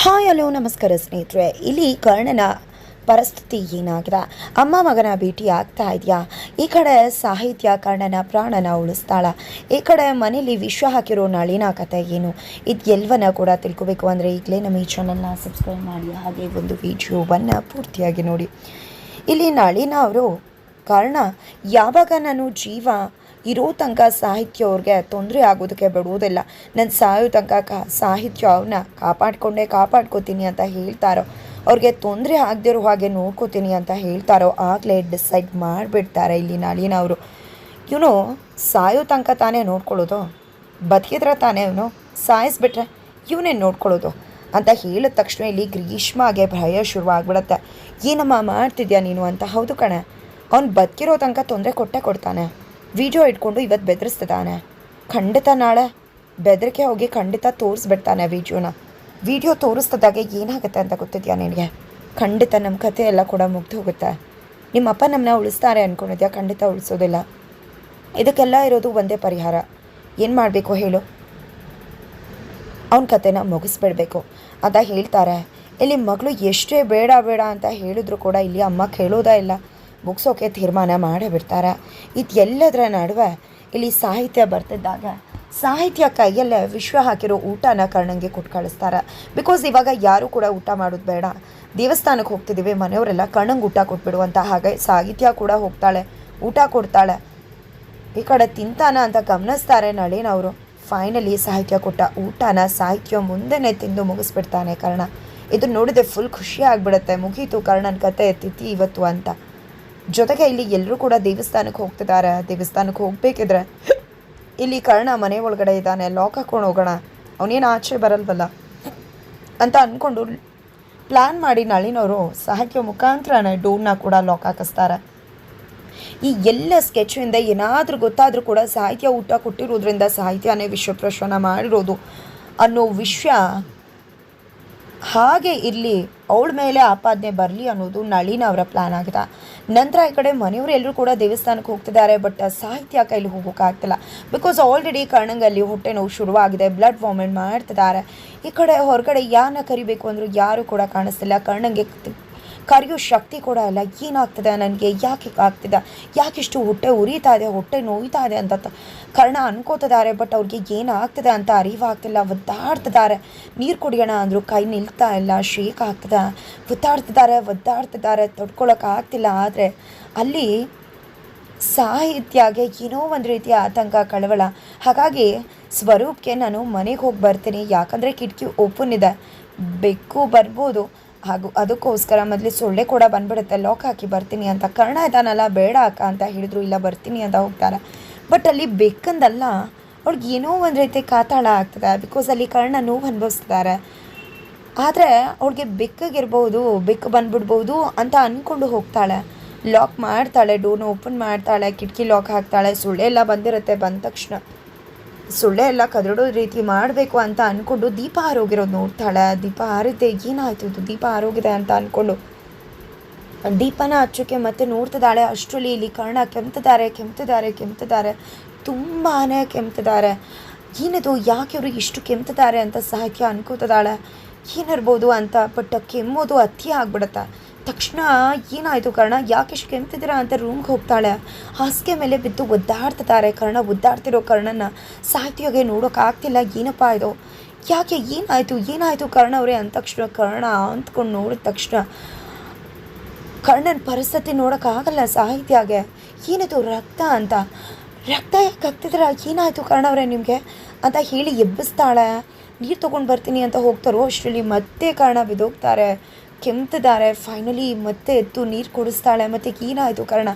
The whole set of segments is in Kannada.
ಹಾಯ್, ಹಲೋ, ನಮಸ್ಕಾರ ಸ್ನೇಹಿತರೆ. ಇಲ್ಲಿ ಕರ್ಣನ ಪರಿಸ್ಥಿತಿ ಏನಾಗಿದೆ? ಅಮ್ಮ ಮಗನ ಭೇಟಿ ಆಗ್ತಾ ಇದೆಯಾ? ಈ ಕಡೆ ಸಾಹಿತ್ಯ ಕರ್ಣನ ಪ್ರಾಣನ ಉಳಿಸ್ತಾಳ. ಈ ಕಡೆ ಮನೇಲಿ ವಿಶ್ವ ಹಾಕಿರೋ ನಳಿನ ಕತೆ ಏನು? ಇದು ಎಲ್ಲವನ್ನ ಕೂಡ ತಿಳ್ಕೊಬೇಕು ಅಂದರೆ ಈಗಲೇ ನಮ್ಮ ಈ ಚಾನಲ್ನ ಸಬ್ಸ್ಕ್ರೈಬ್ ಮಾಡಿ, ಹಾಗೆ ಒಂದು ವಿಡಿಯೋವನ್ನು ಪೂರ್ತಿಯಾಗಿ ನೋಡಿ. ಇಲ್ಲಿ ನಳಿನ ಅವರು, ಕಾರಣ, ಯಾವಾಗ ನಾನು ಜೀವ ಇರೋ ತನಕ ಸಾಹಿತ್ಯ ಅವ್ರಿಗೆ ತೊಂದರೆ ಆಗೋದಕ್ಕೆ ಬಿಡುವುದಿಲ್ಲ ನನ್ನ ಸಾಯೋ ತನಕ ಕಾ, ಸಾಹಿತ್ಯ ಅವ್ರನ್ನ ಕಾಪಾಡಿಕೊಂಡೇ ಕಾಪಾಡ್ಕೋತೀನಿ ಅಂತ ಹೇಳ್ತಾರೋ, ಅವ್ರಿಗೆ ತೊಂದರೆ ಆಗದಿರೋ ಹಾಗೆ ನೋಡ್ಕೋತೀನಿ ಅಂತ ಹೇಳ್ತಾರೋ, ಆಗಲೇ ಡಿಸೈಡ್ ಮಾಡಿಬಿಡ್ತಾರೆ ಇಲ್ಲಿ ನಳಿನ ಅವರು. ಇವನು ಸಾಯೋ ತನಕ ತಾನೇ ನೋಡ್ಕೊಳ್ಳೋದು? ಬದುಕಿದ್ರೆ ತಾನೇ ಇವನು ಸಾಯಿಸ್ಬಿಟ್ರೆ ಇವನೇ ನೋಡ್ಕೊಳ್ಳೋದು? ಅಂತ ಹೇಳಿದ ತಕ್ಷಣ ಇಲ್ಲಿ ಗ್ರೀಷ್ಮಾಗೆ ಭಯ ಶುರುವಾಗ್ಬಿಡತ್ತೆ. ಏನಮ್ಮ ಮಾಡ್ತಿದ್ಯಾ ನೀನು ಅಂತ? ಹೌದು ಕಣೆ. ಅವ್ನು ಬದುಕಿರೋ ತನಕ ತೊಂದರೆ ಕೊಟ್ಟೆ ಕೊಡ್ತಾನೆ. ವಿಡಿಯೋ ಇಟ್ಕೊಂಡು ಇವತ್ತು ಬೆದರಿಸ್ತಿದ್ದಾನೆ. ಖಂಡಿತ ನಾಳೆ ಬೆದರಿಕೆ ಹೋಗಿ ಖಂಡಿತ ತೋರಿಸ್ಬಿಡ್ತಾನೆ ವಿಡಿಯೋನ ವಿಡಿಯೋ ತೋರಿಸ್ತಿದ್ದಾಗ ಏನಾಗುತ್ತೆ ಅಂತ ಗೊತ್ತಿದ್ಯಾ ನಿನಗೆ? ಖಂಡಿತ ನಮ್ಮ ಕಥೆ ಎಲ್ಲ ಕೂಡ ಮುಗ್ದು ಹೋಗುತ್ತೆ. ನಿಮ್ಮ ಅಪ್ಪ ನಮ್ಮನ್ನ ಉಳಿಸ್ತಾರೆ ಅಂದ್ಕೊಂಡಿದ್ಯಾ ಖಂಡಿತ ಉಳಿಸೋದಿಲ್ಲ. ಇದಕ್ಕೆಲ್ಲ ಇರೋದು ಒಂದೇ ಪರಿಹಾರ. ಏನು ಮಾಡಬೇಕು ಹೇಳು? ಅವನ ಕತೆನ ಮುಗಿಸ್ಬಿಡ್ಬೇಕು. ಅಂತ ಹೇಳ್ತಾರೆ. ಇಲ್ಲಿ ಮಗಳು ಎಷ್ಟೇ ಬೇಡ ಬೇಡ ಅಂತ ಹೇಳಿದ್ರು ಕೂಡ ಇಲ್ಲಿ ಅಮ್ಮ ಕೇಳೋದೇ ಇಲ್ಲ. ಮುಗಿಸೋಕೆ ತೀರ್ಮಾನ ಮಾಡೇ ಬಿಡ್ತಾರೆ. ಇದು ಎಲ್ಲದರ ನಡುವೆ ಇಲ್ಲಿ ಸಾಹಿತ್ಯ ಬರ್ತಿದ್ದಾಗ ಸಾಹಿತ್ಯ ಕೈಯಲ್ಲೇ ವಿಶ್ವ ಹಾಕಿರೋ ಊಟನ ಕರ್ಣಂಗೆ ಕೊಟ್ಟು ಕಳಿಸ್ತಾರೆ. ಬಿಕಾಸ್ ಇವಾಗ ಯಾರೂ ಕೂಡ ಊಟ ಮಾಡೋದು ಬೇಡ. ದೇವಸ್ಥಾನಕ್ಕೆ ಹೋಗ್ತಿದ್ದೀವಿ ಮನೆಯವರೆಲ್ಲ ಕಣ್ಣಂಗೆ ಊಟ ಕೊಟ್ಬಿಡುವಂಥ ಹಾಗೆ ಸಾಹಿತ್ಯ ಕೂಡ ಹೋಗ್ತಾಳೆ, ಊಟ ಕೊಡ್ತಾಳೆ. ಈ ಕಡೆ ತಿಂತಾನ ಅಂತ ಗಮನಿಸ್ತಾರೆ ನಳಿನವರು ಫೈನಲಿ ಸಾಹಿತ್ಯ ಕೊಟ್ಟ ಊಟನ ಸಾಹಿತ್ಯ ಮುಂದೆನೆ ತಿಂದು ಮುಗಿಸ್ಬಿಡ್ತಾನೆ ಕರ್ಣ. ಇದು ನೋಡಿದ್ರೆ ಫುಲ್ ಖುಷಿ ಆಗ್ಬಿಡುತ್ತೆ. ಮುಗೀತು ಕರ್ಣನ ಕತೆ ತಿಥಿ ಇವತ್ತು ಅಂತ. ಜೊತೆಗೆ ಇಲ್ಲಿ ಎಲ್ಲರೂ ಕೂಡ ದೇವಸ್ಥಾನಕ್ಕೆ ಹೋಗ್ತಿದ್ದಾರೆ. ದೇವಸ್ಥಾನಕ್ಕೆ ಹೋಗ್ಬೇಕಿದ್ರೆ ಇಲ್ಲಿ ಕರ್ಣ ಮನೆ ಒಳಗಡೆ ಇದ್ದಾನೆ. ಲಾಕ್ ಹಾಕೊಂಡು ಹೋಗೋಣ. ಅವನೇನು ಆಚೆ ಬರಲ್ವಲ್ಲ? ಅಂತ ಅಂದ್ಕೊಂಡು ಪ್ಲ್ಯಾನ್ ಮಾಡಿ ನಳಿನವರು ಸಾಹಿತ್ಯ ಮುಖಾಂತರನೇ ಡೋರ್ನ ಕೂಡ ಲಾಕ್ ಹಾಕಿಸ್ತಾರೆ. ಈ ಎಲ್ಲ ಸ್ಕೆಚ್ನಿಂದ ಏನಾದರೂ ಗೊತ್ತಾದರೂ ಕೂಡ ಸಾಹಿತ್ಯ ಊಟ ಕೊಟ್ಟಿರೋದ್ರಿಂದ ಸಾಹಿತ್ಯನೇ ವಿಶ್ವಪ್ರಶ್ವನ ಮಾಡಿರೋದು ಅನ್ನೋ ವಿಷಯ ಹಾಗೆ ಇರಲಿ. ಅವಳ ಮೇಲೆ ಆಪಾದನೆ ಬರಲಿ ಅನ್ನೋದು ನಳಿನ ಅವರ ಪ್ಲಾನ್ ಆಗಿದೆ. ನಂತರ ಈ ಕಡೆ ಮನೆಯವರು ಎಲ್ಲರೂ ಕೂಡ ದೇವಸ್ಥಾನಕ್ಕೆ ಹೋಗ್ತಿದ್ದಾರೆ ಬಟ್ ಸಾಹಿತ್ಯ ಕೈಲಿ ಹೋಗೋಕ್ಕಾಗ್ತಿಲ್ಲ. ಬಿಕಾಸ್ ಆಲ್ರೆಡಿ ಕಣ್ಣಂಗಲ್ಲಿ ಹೊಟ್ಟೆ ನೋವು ಶುರುವಾಗಿದೆ ಬ್ಲಡ್ ವಾಮಿಟ್ ಮಾಡ್ತಿದ್ದಾರೆ. ಈ ಕಡೆ ಹೊರಗಡೆ ಯಾರನ್ನ ಕರಿಬೇಕು ಅಂದರೂ ಯಾರೂ ಕೂಡ ಕಾಣಿಸ್ತಿಲ್ಲ. ಕಣ್ಣಂಗೆ ಕರೆಯೋ ಶಕ್ತಿ ಕೂಡ ಇಲ್ಲ ಏನಾಗ್ತದೆ? ನನಗೆ ಯಾಕೆ ಆಗ್ತಿದೆ? ಯಾಕಿಷ್ಟು ಹೊಟ್ಟೆ ಉರಿತಾ ಇದೆ? ಹೊಟ್ಟೆ ನೋಯ್ತಾ ಇದೆ ಅಂತ ಕರ್ಣ ಅನ್ಕೋತಿದ್ದಾರೆ ಬಟ್ ಅವ್ರಿಗೆ ಏನಾಗ್ತದೆ ಅಂತ ಅರಿವಾಗ್ತಿಲ್ಲ. ಒದ್ದಾಡ್ತಿದ್ದಾರೆ. ನೀರು ಕುಡಿಯೋಣ ಅಂದರು ಕೈ ನಿಲ್ತಾ ಇಲ್ಲ. ಶೇಕ್ ಆಗ್ತದೆ. ಒದ್ದಾಡ್ತಿದ್ದಾರೆ ಒದ್ದಾಡ್ತಿದ್ದಾರೆ. ಆಗ್ತಿಲ್ಲ. ಆದರೆ ಅಲ್ಲಿ ಸಾಹಿತ್ಯಗೆ ಏನೋ ಒಂದು ರೀತಿಯ ಆತಂಕ, ಕಳವಳ. ಹಾಗಾಗಿ ಸ್ವರೂಪಕ್ಕೆ ನಾನು ಮನೆಗೆ ಹೋಗಿ ಬರ್ತೀನಿ. ಯಾಕಂದರೆ ಕಿಟಕಿ ಓಪನ್ ಇದೆ. ಬೆಕ್ಕು ಬರ್ಬೋದು. ಹಾಗೂ ಅದಕ್ಕೋಸ್ಕರ ಮೊದಲು ಸೊಳ್ಳೆ ಕೂಡ ಬಂದ್ಬಿಡುತ್ತೆ ಲಾಕ್ ಹಾಕಿ ಬರ್ತೀನಿ ಅಂತ. ಕರ್ಣ ಇದ್ದಾನಲ್ಲ ಬೇಡ ಅಕ್ಕ ಅಂತ ಹೇಳಿದ್ರು, ಇಲ್ಲ ಬರ್ತೀನಿ ಅಂತ ಹೋಗ್ತಾರೆ. ಬಟ್ ಅಲ್ಲಿ ಬೆಕ್ಕಂದಲ್ಲ ಅವ್ಳಿಗೆ ಏನೋ ಒಂದು ರೀತಿ ಕಾತಾಳ ಆಗ್ತದೆ ಬಿಕಾಸ್ ಅಲ್ಲಿ ಕರ್ಣ ನೋವು ಅನುಭವಿಸ್ತಾರೆ ಆದರೆ ಅವ್ಳಿಗೆ ಬೆಕ್ಕಗಿರ್ಬೋದು, ಬೆಕ್ಕು ಬಂದ್ಬಿಡ್ಬೋದು ಅಂತ ಅಂದ್ಕೊಂಡು ಹೋಗ್ತಾಳೆ. ಲಾಕ್ ಮಾಡ್ತಾಳೆ ಡೋರ್ನ ಓಪನ್ ಮಾಡ್ತಾಳೆ, ಕಿಟಕಿ ಲಾಕ್ ಹಾಕ್ತಾಳೆ, ಸೊಳ್ಳೆ ಎಲ್ಲ ಬಂದಿರುತ್ತೆ ಬಂದ ತಕ್ಷಣ. ಸೊಳ್ಳೆ ಎಲ್ಲ ಕದಡೋ ರೀತಿ ಮಾಡಬೇಕು ಅಂತ ಅಂದ್ಕೊಂಡು ದೀಪ ಆರೋಗಿರೋದು ನೋಡ್ತಾಳೆ. ದೀಪ ಆರಿದ್ದೆ, ಏನಾಯ್ತು ಇದು? ದೀಪ ಆರೋಗಿದೆ ಅಂತ ಅಂದ್ಕೊಂಡು ದೀಪನ ಹಚ್ಚೋಕೆ ಮತ್ತೆ ನೋಡ್ತಿದ್ದಾಳೆ. ಅಷ್ಟರಲ್ಲಿ ಇಲ್ಲಿ ಕರ್ಣ ಕೆಮ್ತಿದ್ದಾರೆ ಕೆಮ್ತಿದ್ದಾರೆ ಕೆಮ್ತಿದ್ದಾರೆ. ತುಂಬಾ ಕೆಮ್ತಿದ್ದಾರೆ. ಏನಿದು, ಯಾಕೆ ಅವರು ಇಷ್ಟು ಕೆಮ್ತಿದ್ದಾರೆ ಅಂತ ಸಾಹಿತ್ಯ ಅನ್ಕೋತಿದ್ದಾಳೆ. ಏನಿರ್ಬೋದು ಅಂತ, ಬಟ್ ಕೆಮ್ಮೋದು ಅತಿ ಆಗ್ಬಿಡುತ್ತೆ. ತಕ್ಷಣ ಏನಾಯಿತು ಕರ್ಣ? ಯಾಕೆ ಇಷ್ಟು ಕೆಮ್ತಿದ್ದೀರಾ ಅಂತ ರೂಮ್ಗೆ ಹೋಗ್ತಾಳೆ. ಹಾಸಿಗೆ ಮೇಲೆ ಬಿದ್ದು ಒದ್ದಾಡ್ತಿದ್ದಾರೆ ಕರ್ಣ. ಒದ್ದಾಡ್ತಿರೋ ಕರ್ಣನ ಸಾಹಿತ್ಯಗೆ ನೋಡೋಕ್ಕಾಗ್ತಿಲ್ಲ ಏನಪ್ಪ ಇದು? ಯಾಕೆ? ಏನಾಯಿತು? ಏನಾಯಿತು ಕರ್ಣ ಅವರೇ ಅಂದ ತಕ್ಷಣ ಕರ್ಣ ಅಂದ್ಕೊಂಡು ನೋಡಿದ ತಕ್ಷಣ ಕರ್ಣನ ಪರಿಸ್ಥಿತಿ ನೋಡೋಕ್ಕಾಗಲ್ಲ ಸಾಹಿತ್ಯಗೆ. ಏನಿದು ರಕ್ತ ಅಂತ? ರಕ್ತ ಯಾಕೆ ಹಾಕ್ತಿದ್ರ ಏನಾಯಿತು ಕರ್ಣವ್ರೆ ನಿಮಗೆ? ಅಂತ ಹೇಳಿ ಎಬ್ಬಿಸ್ತಾಳೆ. ನೀರು ತೊಗೊಂಡು ಬರ್ತೀನಿ ಅಂತ ಹೋಗ್ತಾರೋ ಅಷ್ಟರಲ್ಲಿ ಮತ್ತೆ ಕರ್ಣ ಬಿದ್ದೋಗ್ತಾರೆ. ಕೆಮ್ತಿದ್ದಾರೆ. ಫೈನಲಿ ಮತ್ತೆ ಎದ್ದು ನೀರು ಕುಡಿಸ್ತಾಳೆ. ಮತ್ತು ಏನಾಯಿತು ಕರ್ಣ?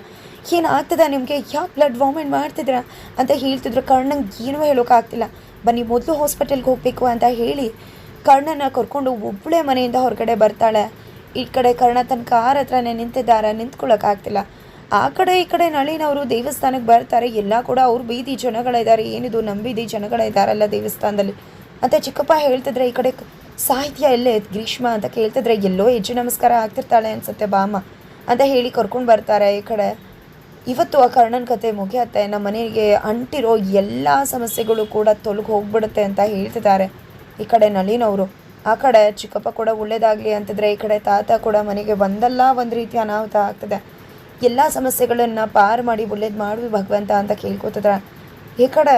ಏನಾಗ್ತದೆ ನಿಮಗೆ? ಯಾಕೆ ಬ್ಲಡ್ ವಾಮಿಟ್ ಮಾಡ್ತಿದ್ದೀರಾ? ಅಂತ ಹೇಳ್ತಿದ್ರು. ಕರ್ಣಂಗೆ ಏನೂ ಹೇಳೋಕ್ಕಾಗ್ತಿಲ್ಲ ಬನ್ನಿ, ಮೊದಲು ಹಾಸ್ಪಿಟಲ್ಗೆ ಹೋಗಬೇಕು ಅಂತ ಹೇಳಿ ಕರ್ಣನ ಕರ್ಕೊಂಡು ಒಬ್ಬಳೇ ಮನೆಯಿಂದ ಹೊರಗಡೆ ಬರ್ತಾಳೆ. ಈ ಕಡೆ ಕರ್ಣ ತನ್ನ ಕಾರ್ ಹತ್ರನೇ ನಿಂತಿದ್ದಾರೆ. ನಿಂತ್ಕೊಳ್ಳೋಕ್ಕಾಗ್ತಿಲ್ಲ ಆ ಕಡೆ, ಈ ಕಡೆ ನಳಿನವರು ದೇವಸ್ಥಾನಕ್ಕೆ ಬರ್ತಾರೆ. ಎಲ್ಲ ಕೂಡ ಅವ್ರು ಬೀದಿ ಜನಗಳಿದ್ದಾರೆ. ಏನಿದು ನಂಬಿದಿ ಬೀದಿ ಜನಗಳಿದ್ದಾರಲ್ಲ ದೇವಸ್ಥಾನದಲ್ಲಿ? ಅಂತ ಚಿಕ್ಕಪ್ಪ ಹೇಳ್ತಿದ್ರೆ ಈ ಕಡೆ ಸಾಹಿತ್ಯ ಎಲ್ಲೇ ಗ್ರೀಷ್ಮ ಅಂತ ಕೇಳ್ತಿದ್ರೆ ಎಲ್ಲೋ ಹೆಜ್ಜೆ ನಮಸ್ಕಾರ ಆಗ್ತಿರ್ತಾಳೆ ಅನ್ಸುತ್ತೆ ಬಾಮ. ಅಂತ ಹೇಳಿ ಕರ್ಕೊಂಡು ಬರ್ತಾರೆ ಈ ಕಡೆ. ಇವತ್ತು ಆ ಕರ್ಣನ ಕತೆ ಮುಗಿಯತ್ತೆ. ನಮ್ಮ ಮನೆಗೆ ಅಂಟಿರೋ ಎಲ್ಲ ಸಮಸ್ಯೆಗಳು ಕೂಡ ತೊಲಗಿ ಹೋಗ್ಬಿಡುತ್ತೆ ಅಂತ ಹೇಳ್ತಿದ್ದಾರೆ ಈ ಕಡೆ ನಳಿನವರು ಆ ಕಡೆ ಚಿಕ್ಕಪ್ಪ ಕೂಡ ಒಳ್ಳೇದಾಗಲಿ ಅಂತಿದ್ರೆ, ಈ ಕಡೆ ತಾತ ಕೂಡ ಮನೆಗೆ ಒಂದಲ್ಲ ಒಂದು ರೀತಿ ಅನಾಹುತ ಆಗ್ತದೆ. ಎಲ್ಲ ಸಮಸ್ಯೆಗಳನ್ನು ಪಾರು ಮಾಡಿ ಒಳ್ಳೇದು ಮಾಡಿ ಭಗವಂತ ಅಂತ ಕೇಳ್ಕೊತಿದ್ರೆ ಈ ಕಡೆ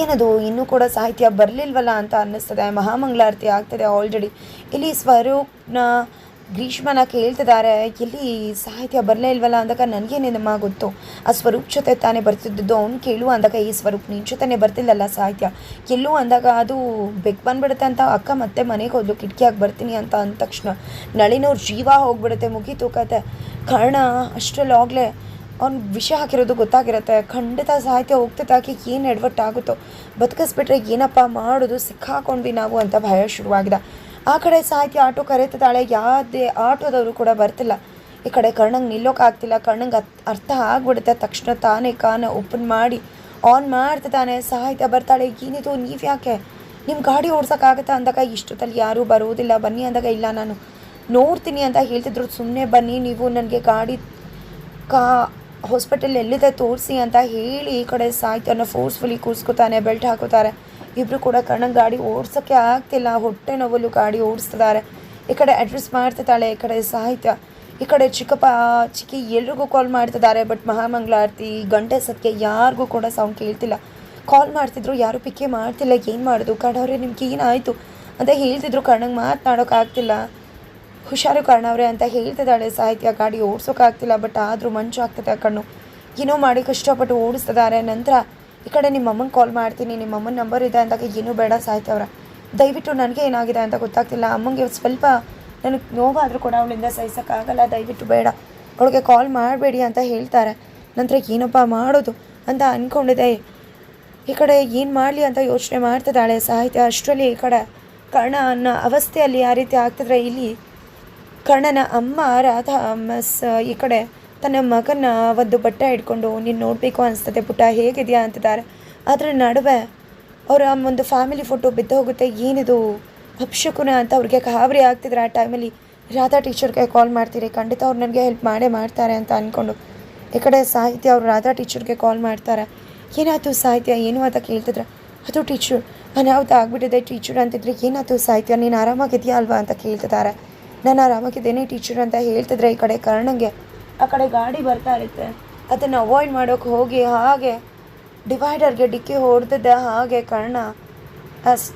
ಏನದು? ಇನ್ನೂ ಕೂಡ ಸಾಹಿತ್ಯ ಬರಲಿಲ್ವಲ್ಲ ಅಂತ ಅನ್ನಿಸ್ತದೆ. ಮಹಾಮಂಗಳಾರತಿ ಆಗ್ತದೆ ಆಲ್ರೆಡಿ ಇಲ್ಲಿ ಸ್ವರೂಪ್ನ, ಗ್ರೀಷ್ಮನ ಕೇಳ್ತಿದ್ದಾರೆ. ಇಲ್ಲಿ ಸಾಹಿತ್ಯ ಬರಲೇ ಇಲ್ವಲ್ಲ ಅಂದಾಗ ನನಗೇನೇನಮ್ಮ ಗೊತ್ತು? ಆ ಸ್ವರೂಪ್ ಜೊತೆ ತಾನೇ ಬರ್ತಿದ್ದದ್ದು. ಅವ್ನು ಕೇಳು ಅಂದಾಗ ಈ ಸ್ವರೂಪ್ ನಿನ್ನ ಜೊತೆನೇ ಬರ್ತಿಲ್ಲಲ್ಲ ಸಾಹಿತ್ಯ. ಎಲ್ಲೂ ಅಂದಾಗ ಅದು ಬೆಕ್ ಬಂದ್ಬಿಡುತ್ತೆ ಅಂತ ಅಕ್ಕ ಮತ್ತೆ ಮನೆಗೆ ಹೋದ್ಲು. ಕಿಟಕಿಯಾಗಿ ಬರ್ತೀನಿ ಅಂತ ಅಂದ ತಕ್ಷಣ ನಳಿನವ್ರ ಜೀವ ಹೋಗ್ಬಿಡುತ್ತೆ. ಮುಗೀತು ಕತೆ. ಕಾರಣ ಅಷ್ಟರಲ್ಲಾಗಲೇ ಅವ್ನು ವಿಷ ಹಾಕಿರೋದು ಗೊತ್ತಾಗಿರುತ್ತೆ. ಖಂಡಿತ ಸಾಹಿತ್ಯ ಹೋಗ್ತೈತೆ ಆಕೆ ಏನು ಎಡವಟ್ಟಾಗುತ್ತೋ ಬದುಕಿಸ್ಬಿಟ್ರೆ ಏನಪ್ಪ ಮಾಡೋದು, ಸಿಕ್ಕಾಕೊಂಡ್ವಿ ನಾವು ಅಂತ ಭಯ ಶುರುವಾಗಿದೆ. ಆ ಕಡೆ ಸಾಹಿತ್ಯ ಆಟೋ ಕರೀತಿದ್ದಾಳೆ ಯಾವುದೇ ಆಟೋದವರು ಕೂಡ ಬರ್ತಿಲ್ಲ. ಈ ಕಡೆ ಕರ್ಣಂಗೆ ನಿಲ್ಲೋಕ್ಕಾಗ್ತಿಲ್ಲ ಕರ್ಣಂಗೆ ಅರ್ಥ ಆಗ್ಬಿಡುತ್ತೆ. ತಕ್ಷಣ ತಾನೇ ಕಾನ ಓಪನ್ ಮಾಡಿ ಆನ್ ಮಾಡ್ತಿದ್ದಾನೆ ಸಾಹಿತ್ಯ ಬರ್ತಾಳೆ. ಏನಿದು ನೀವು ಯಾಕೆ ನಿಮ್ಮ ಗಾಡಿ ಓಡ್ಸೋಕ್ಕಾಗತ್ತಾ ಅಂದಾಗ? ಇಷ್ಟೊತ್ತಲ್ಲಿ ಯಾರೂ ಬರೋದಿಲ್ಲ ಬನ್ನಿ ಅಂದಾಗ, ಇಲ್ಲ, ನಾನು ನೋಡ್ತೀನಿ ಅಂತ ಹೇಳ್ತಿದ್ರು. ಸುಮ್ಮನೆ ಬನ್ನಿ, ನೀವು ನನಗೆ ಗಾಡಿ ಕಾ ಹಾಸ್ಪಿಟಲ್ ಎಲ್ಲಿದೆ ತೋರಿಸಿ ಅಂತ ಹೇಳಿ ಈ ಕಡೆ ಸಾಯ್ತಾನೆ ಫೋರ್ಸ್ಫುಲಿ ಕೂರಿಸ್ಕೊತಾನೆ ಬೆಲ್ಟ್ ಹಾಕೋತಾರೆ. ಇಬ್ಬರು ಕೂಡ ಕಣ್ಣಂಗೆ ಗಾಡಿ ಓಡಿಸೋಕ್ಕೆ ಆಗ್ತಿಲ್ಲ, ಹೊಟ್ಟೆ ನೋವಲ್ಲೂ ಗಾಡಿ ಓಡಿಸ್ತಿದ್ದಾರೆ. ಈ ಕಡೆ ಅಡ್ರೆಸ್ ಮಾಡ್ತಿದ್ದಾಳೆ, ಈ ಕಡೆ ಸಾಹಿತ್ಯ. ಈ ಕಡೆ ಚಿಕ್ಕಪ್ಪ, ಚಿಕ್ಕಿ ಎಲ್ರಿಗೂ ಕಾಲ್ ಮಾಡ್ತಿದ್ದಾರೆ ಬಟ್ ಮಹಾಮಂಗಳಾರತಿ ಗಂಟೆ ಸತ್ಗೆ ಯಾರಿಗೂ ಕೂಡ ಸೌಂಡ್ ಕೇಳ್ತಿಲ್ಲ. ಕಾಲ್ ಮಾಡ್ತಿದ್ರು, ಯಾರು ಪಿಕ್ಕೆ ಮಾಡ್ತಿಲ್ಲ, ಏನು ಮಾಡೋದು? ಕಣವ್ರೆ ನಿಮ್ಗೆ ಏನಾಯಿತು? ಅಂತ ಹೇಳ್ತಿದ್ರು, ಕಣ್ಣಂಗೆ ಮಾತನಾಡೋಕ್ಕಾಗ್ತಿಲ್ಲ ಹುಷಾರು ಕಾರಣವ್ರೆ ಅಂತ ಹೇಳ್ತಿದ್ದಾಳೆ. ಸಾಹಿತ್ಯ ಗಾಡಿ ಓಡಿಸೋಕ್ಕಾಗ್ತಿಲ್ಲ ಬಟ್ ಆದರೂ ಮಂಚು ಆಗ್ತದೆ ಕಣ್ಣು. ಏನೋ ಮಾಡಿ ಕಷ್ಟಪಟ್ಟು ಓಡಿಸ್ತಿದ್ದಾರೆ. ನಂತರ, ಈ ಕಡೆ ನಿಮ್ಮ ಅಮ್ಮಂಗೆ ಕಾಲ್ ಮಾಡ್ತೀನಿ. ನಿಮ್ಮಮ್ಮನ ನಂಬರ್ ಇದೆ ಅಂದಾಗ ಏನೂ ಬೇಡ ಸಾಹಿತ್ಯ ಅವರ. ದಯವಿಟ್ಟು ನನಗೆ ಏನಾಗಿದೆ ಅಂತ ಗೊತ್ತಾಗ್ತಿಲ್ಲ. ಅಮ್ಮಂಗೆ ಸ್ವಲ್ಪ ನನಗೆ ನೋವಾದರೂ ಕೂಡ ಅವಳಿಂದ ಸಹಿಸೋಕ್ಕಾಗಲ್ಲ. ದಯವಿಟ್ಟು ಬೇಡ. ಅವಳಿಗೆ ಕಾಲ್ ಮಾಡಬೇಡಿ ಅಂತ ಹೇಳ್ತಾರೆ. ನಂತರ, ಏನಪ್ಪ ಮಾಡೋದು ಅಂತ ಅಂದ್ಕೊಂಡಿದೆ ಈ ಕಡೆ ಏನು ಮಾಡಲಿ ಅಂತ ಯೋಚನೆ ಮಾಡ್ತಿದ್ದಾಳೆ ಸಾಹಿತ್ಯ. ಅಷ್ಟರಲ್ಲಿ ಈ ಕಡೆ ಕರ್ಣ ಅನ್ನೋ ಅವಸ್ಥೆಯಲ್ಲಿ ಯಾವ ರೀತಿ ಆಗ್ತಿದ್ರೆ ಇಲ್ಲಿ ಕರ್ಣನ ಅಮ್ಮ ರಾಧಾ ಮಸ್ ಈ ಕಡೆ ತನ್ನ ಮಗನ ಒಂದು ಬಟ್ಟೆ ಇಟ್ಕೊಂಡು ನೀನು ನೋಡಬೇಕು ಅನಿಸ್ತದೆ ಪುಟ್ಟ, ಹೇಗಿದೆಯಾ? ಅಂತಿದ್ದಾರೆ. ಅದರ ನಡುವೆ ಅವರ ಒಂದು ಫ್ಯಾಮಿಲಿ ಫೋಟೋ ಬಿದ್ದು ಹೋಗುತ್ತೆ. ಏನಿದು? ಅಪ್ಶಕುನ ಅಂತ ಅವ್ರಿಗೆ ಗಾಬರಿ ಆಗ್ತಿದ್ರೆ ಆ ಟೈಮಲ್ಲಿ ರಾಧಾ ಟೀಚರ್ಗೆ ಕಾಲ್ ಮಾಡ್ತೀರಿ. ಖಂಡಿತ ಅವ್ರು ನನಗೆ ಹೆಲ್ಪ್ ಮಾಡೇ ಮಾಡ್ತಾರೆ ಅಂತ ಅಂದ್ಕೊಂಡು ಈ ಕಡೆ ಸಾಹಿತ್ಯ ಅವರು ರಾಧಾ ಟೀಚರ್ಗೆ ಕಾಲ್ ಮಾಡ್ತಾರೆ. ಏನಾಯ್ತು ಸಾಹಿತ್ಯ? ಏನು ಅಂತ ಕೇಳ್ತಿದ್ರೆ, ಅದು ಟೀಚರ್ ಅನಾಹುತ ಆಗ್ಬಿಟ್ಟಿದೆ ಟೀಚರ್ ಅಂತಿದ್ರೆ, ಏನಾಯ್ತು ಸಾಹಿತ್ಯ? ನೀನು ಆರಾಮಾಗಿದೆಯಾ ಅಲ್ವಾ? ಅಂತ ಕೇಳ್ತಿದ್ದಾರೆ. ನಾನು ಆರಾಮಾಗಿದ್ದೇನೆ ಟೀಚರ್ ಅಂತ ಹೇಳ್ತಿದ್ರೆ ಈ ಕಡೆ ಕರ್ಣಂಗೆ. ಆ ಕಡೆ ಗಾಡಿ ಬರ್ತಾ ಇರುತ್ತೆ. ಅದನ್ನು ಅವಾಯ್ಡ್ ಮಾಡೋಕೆ ಹೋಗಿ ಹಾಗೆ ಡಿವೈಡರ್ಗೆ ಡಿಕ್ಕಿ ಹೊಡೆದಿದ್ದೆ ಹಾಗೆ ಕರ್ಣ ಅಸ್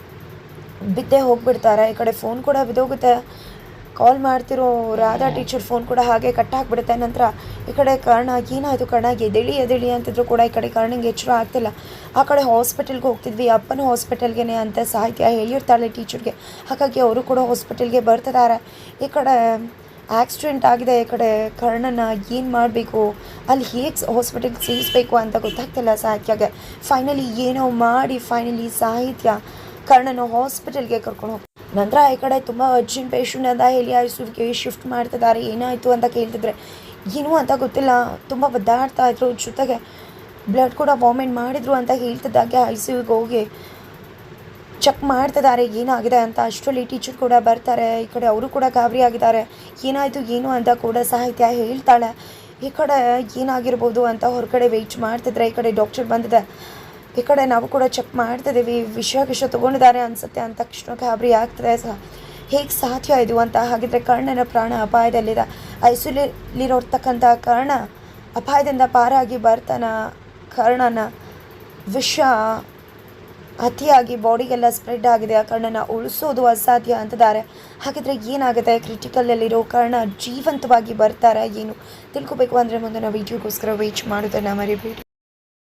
ಬಿದ್ದೆ ಹೋಗ್ಬಿಡ್ತಾರೆ. ಈ ಕಡೆ ಫೋನ್ ಕೂಡ ಬಿದ್ದೋಗುತ್ತೆ. ಕಾಲ್ ಮಾಡ್ತಿರೋ ರಾಧಾ ಟೀಚರ್ ಫೋನ್ ಕೂಡ ಹಾಗೆ ಕಟ್ ಹಾಕ್ಬಿಡುತ್ತೆ. ನಂತರ ಈ ಕಡೆ ಕರ್ಣ ಏನಾಯಿತು ಕರ್ಣ? ಎದೇಳಿ ಎದೇಳಿ ಅಂತಿದ್ರು ಕೂಡ ಈ ಕಡೆ ಕರ್ಣಂಗೆ ಎಚ್ಚರ ಆಗ್ತಿಲ್ಲ. ಆ ಕಡೆ ಹಾಸ್ಪಿಟಲ್ಗೆ ಹೋಗ್ತಿದ್ವಿ. ಅಪ್ಪನ ಹಾಸ್ಪಿಟಲ್ಗೆ ಅಂತ ಸಾಹಿತ್ಯ ಹೇಳಿರ್ತಾಳೆ ಟೀಚರ್ಗೆ ಹಾಗಾಗಿ ಅವರು ಕೂಡ ಹಾಸ್ಪಿಟಲ್ಗೆ ಬರ್ತಿದ್ದಾರೆ ಈ ಕಡೆ ಆಕ್ಸಿಡೆಂಟ್ ಆಗಿದೆ. ಈ ಕಡೆ ಕರ್ಣನ ಏನು ಮಾಡಬೇಕು? ಅಲ್ಲಿ ಹೇಗೆ ಹಾಸ್ಪಿಟಲ್ಗೆ ಸೇರಿಸ್ಬೇಕು ಅಂತ ಗೊತ್ತಾಗ್ತಿಲ್ಲ ಸಾಹಿತ್ಯಗೆ. ಫೈನಲಿ ಏನೋ ಮಾಡಿ ಫೈನಲಿ ಸಾಹಿತ್ಯ ಕರ್ಣನ ಹಾಸ್ಪಿಟಲ್ಗೆ ಕರ್ಕೊಂಡು ಹೋಗಿ ನಂತರ ಈ ಕಡೆ ತುಂಬ ಅರ್ಜೆಂಟ್ ಪೇಷಂಟ್ ಅಂತ ಹೇಳಿ ಐ ಶಿಫ್ಟ್ ಮಾಡ್ತಿದ್ದಾರೆ. ಏನಾಯಿತು ಅಂತ ಕೇಳ್ತಿದ್ರೆ, ಏನು ಅಂತ ಗೊತ್ತಿಲ್ಲ. ತುಂಬ ಒದ್ದಾಡ್ತಾ ಇದ್ರು. ಜೊತೆಗೆ ಬ್ಲಡ್ ಕೂಡ ವಾಮಿಟ್ ಮಾಡಿದ್ರು ಅಂತ ಹೇಳ್ತಿದ್ದಾಗೆ ಐ ಸಿ ಯುಗೆ ಹೋಗಿ. ಚೆಕ್ ಮಾಡ್ತಿದ್ದಾರೆ. ಏನಾಗಿದೆ ಅಂತ. ಅಷ್ಟರಲ್ಲಿ ಟೀಚರ್ ಕೂಡ ಬರ್ತಾರೆ. ಈ ಕಡೆ ಅವರು ಕೂಡ ಗಾಬರಿ ಆಗಿದ್ದಾರೆ. ಏನಾಯಿತು, ಏನು ಅಂತ ಕೂಡ ಸಾಹಿತ್ಯ ಹೇಳ್ತಾಳೆ. ಈ ಕಡೆ ಏನಾಗಿರ್ಬೋದು ಅಂತ ಹೊರಗಡೆ ವೆಯ್ಟ್ ಮಾಡ್ತಿದ್ರೆ. ಈ ಕಡೆ ಡಾಕ್ಟರ್ ಬಂದಿದೆ. ಈ ಕಡೆ ನಾವು ಕೂಡ ಚೆಕ್ ಮಾಡ್ತಿದ್ದೀವಿ. ವಿಷಯ ವಿಷಯ ತೊಗೊಂಡಿದ್ದಾರೆ ಅನಿಸುತ್ತೆ ಅಂತ ತಕ್ಷಣ ಗಾಬರಿ ಆಗ್ತದೆ. ಸಹ ಹೇಗೆ ಸಾಧ್ಯ ಇದು ಅಂತ. ಹಾಗಿದ್ರೆ ಕರ್ಣನ ಪ್ರಾಣ ಅಪಾಯದಲ್ಲಿದೆ. ಐಸುಲಿರೋರ್ತಕ್ಕಂಥ ಕರ್ಣ ಅಪಾಯದಿಂದ ಪಾರಾಗಿ ಬರ್ತಾನ. ಕರ್ಣನ ವಿಷ ಅತಿಯಾಗಿ ಬಾಡಿಗೆಲ್ಲ ಸ್ಪ್ರೆಡ್ ಆಗಿದೆ. ಆ ಕರ್ಣನ ಉಳಿಸೋದು ಅಸಾಧ್ಯ ಅಂತಿದ್ದಾರೆ. ಹಾಗಿದ್ರೆ ಏನಾಗುತ್ತೆ? ಕ್ರಿಟಿಕಲಲ್ಲಿರೋ ಕರ್ಣ ಜೀವಂತವಾಗಿ ಬರ್ತಾರಾ ಏನು? ತಿಳ್ಕೊಬೇಕು ಅಂದರೆ ಮುಂದಿನ ವೀಡಿಯೋಗೋಸ್ಕರ ವೇಚ್ ಮಾಡೋದನ್ನು ಮರಿಬೇಡಿ.